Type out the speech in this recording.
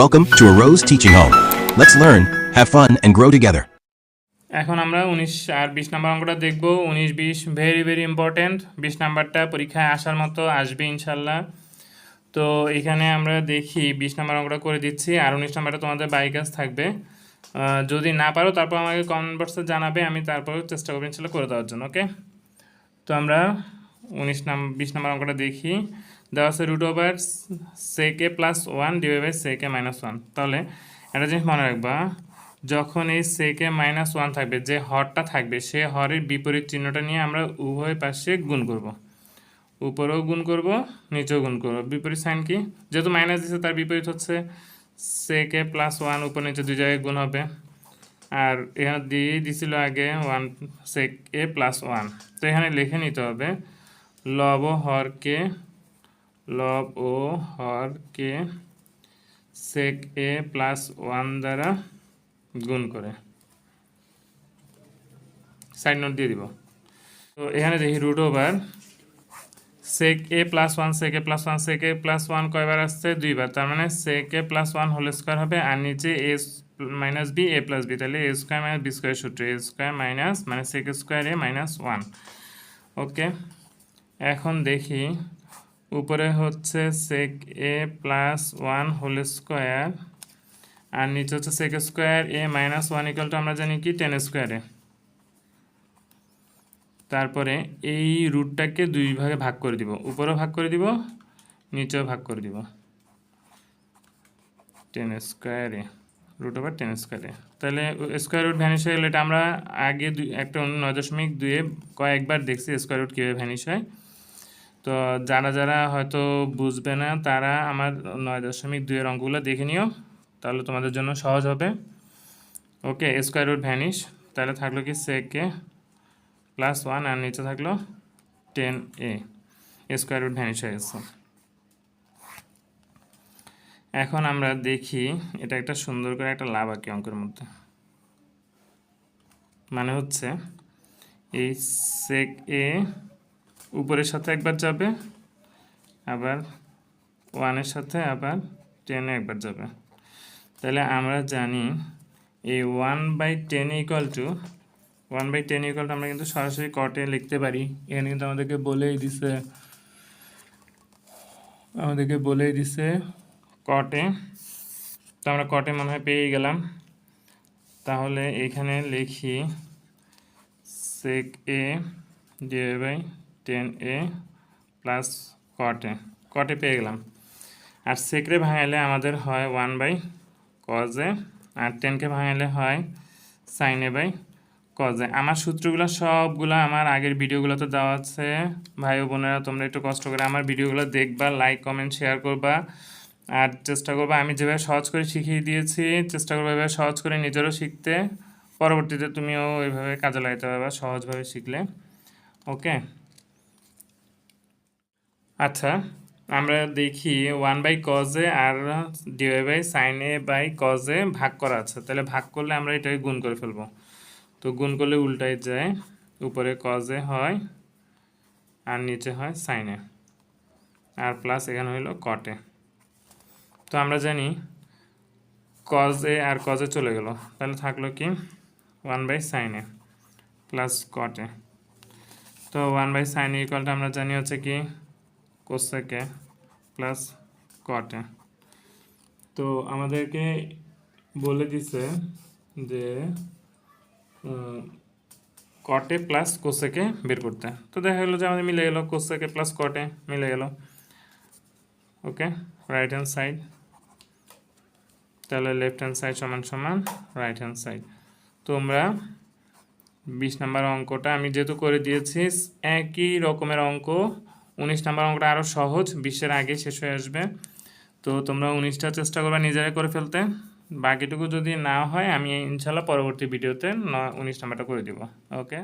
Welcome to a Rose Teaching Home. Let's learn, have fun, and grow together. এখন আমরা উনিশ আর বিশ number অঙ্কটা দেখব। উনিশ বিশ ভেরি ভেরি ইম্পর্ট্যান্ট বিশ নাম্বারটা পরীক্ষায় আসার মতো আসবে ইনশাল্লাহ। তো এখানে আমরা দেখি বিশ নাম্বার অঙ্কটা করে দিচ্ছি। আর উনিশ নাম্বারটা তোমাদের বাই কাজ থাকবে। যদি না পারো তারপর আমাকে কমেন্ট বক্সে জানাবে। আমি তারপর চেষ্টা করব ইনশাল্লাহ করে দেওয়ার জন্য ওকে তো আমরা উনিশ নাম, বিশ নাম্বার অঙ্কটা দেখি। দেওয়া আছে root over sec A plus one divide by sec A minus one তাহলে একটা জিনিস মনে রাখবা, যখন এই সেকে মাইনাস ওয়ান থাকবে, যে হরটা থাকবে, সে হরের বিপরীত চিহ্নটা নিয়ে আমরা উভয় পাশে গুণ করব। উপরেও গুণ করব, নিচেও গুণ করব। বিপরীত সাইন কি? যেহেতু মাইনাস দিচ্ছে তার বিপরীত হচ্ছে সেকে প্লাস ওয়ান উপর নিচে দুই জায়গায় গুণ হবে। আর এখানে দিয়েই দিছিল আগে one sec A plus one তো এখানে লিখে নিতে হবে লব ও হরকে লব ও হরকে সেক এ প্লাস ওয়ান দ্বারা গুণ করে। সাইড নোট দিয়ে দিব। তো এখানে দেখি root over sec A plus one sec A plus one sec A plus one কয়বার আসছে? দুইবার। তার মানে sec A plus one whole square হবে আর নিচে A minus B A plus B তাহলে A square minus B square সূত্র এ স্কোয়ার মাইনাস মানে sec square A minus one okay এখন দেখি, উপরে হচ্ছে sec A plus one whole square আর নিচে হচ্ছে sec square A minus one equal to আমরা জানি কি টেন স্কোয়ারে তারপরে এই রুটটাকে দুই ভাগে ভাগ করে দিব। উপরেও ভাগ করে দিব, নিচেও ভাগ করে দিব। টেন স্কোয়ারে রুট ওভার টেন স্কোয়ারে তাহলে স্কোয়ার রুট ভ্যানিশ হয়ে গেলে এটা আমরা আগে একটা নয় দশমিক দুয়ে কয়েকবার দেখছি স্কোয়ার রুট কীভাবে ভ্যানিশ হয়। তো যারা যারা হয়তো বুঝবে না, তারা আমার নয় দশমিক দুইয়ের অঙ্কগুলো দেখে নিও, তাহলে তোমাদের জন্য সহজ হবে। ওকে স্কোয়ার রুট ভ্যানিশ তাহলে থাকল কি সেকে প্লাস ওয়ান আর নিচে থাকল tan A square root vanish হয়ে গেছে। এখন আমরা দেখি এটা একটা সুন্দর করে একটা লাভ আঁকি অঙ্কের মধ্যে। মানে হচ্ছে এই সেক এ উপরের সাথে একবার যাবে, আবার ওয়ানের সাথে আবার টেনে একবার যাবে। তাহলে আমরা জানি এই one by tan equal to one by tan equal to আমরা কিন্তু সরাসরি কটে লিখতে পারি। এখানে কিন্তু আমাদেরকে বলেই দিছে, আমাদেরকে বলেই দিছে কটে তো আমরা কটে মনে হয় পেয়ে গেলাম। তাহলে এখানে লিখি sec A divide by tan A plus cot A cot A পেয়ে গেলাম। আর সেকরে ভাঙাইলে আমাদের হয় ওয়ান বাই কজে আর টেনকে ভাঙাইলে হয় সাইনে বাই কজে আমার সূত্রগুলো সবগুলো আমার আগের ভিডিওগুলোতে দেওয়া আছে। ভাই ও বোনেরা, তোমরা একটু কষ্ট করে আমার ভিডিওগুলো দেখবা লাইক কমেন্ট শেয়ার করবা। আর চেষ্টা করবা, আমি যেভাবে সহজ করে শিখিয়ে দিয়েছি, চেষ্টা করব এভাবে সহজ করে নিজেরও শিখতে। পরবর্তীতে তুমিও এইভাবে কাজে লাগাতে পারবা, সহজভাবে শিখলে। ওকে আচ্ছা আমরা দেখি one by cos A R divide by sin A by cos A ভাগ করা আছে। তাহলে ভাগ করলে আমরা এটাকে গুণ করে ফেলব। তো গুণ করলে উল্টাই যায়, উপরে কজে হয় আর নিচে হয় সাইনে আর প্লাস এখানে হইল কটে তো আমরা জানি কজে আর কজে চলে গেল। তাহলে থাকল কি? ওয়ান বাই সাইনে প্লাস কটে তো ওয়ান বাই সাইন ইকুয়ালটা আমরা জানি হচ্ছে কি? কোসেকে প্লাস কটে। তো আমাদেরকে বলে দিছে যে কটে প্লাস কোসেকে বের করতে। তো দেখা গেলো যে আমাদের মিলে গেলো, কোসেকে প্লাস কটে মিলে গেল। ওকে রাইট হ্যান্ড সাইড তাহলে লেফট হ্যান্ড সাইড সমান সমান রাইট হ্যান্ড সাইড তোমরা বিশ নাম্বার অঙ্কটা আমি যেহেতু করে দিয়েছি, একই রকমের অঙ্ক উনিশ নাম্বার অঙ্কটা আরও সহজ বিশের আগে শেষ হয়ে আসবে। তো তোমরা উনিশটা চেষ্টা করবে নিজেরাই করে ফেলতে। বাকিটুকু যদি না হয়, আমি ইনশাল্লাহ পরবর্তী ভিডিওতে উনিশ নাম্বারটা করে দিব। ওকে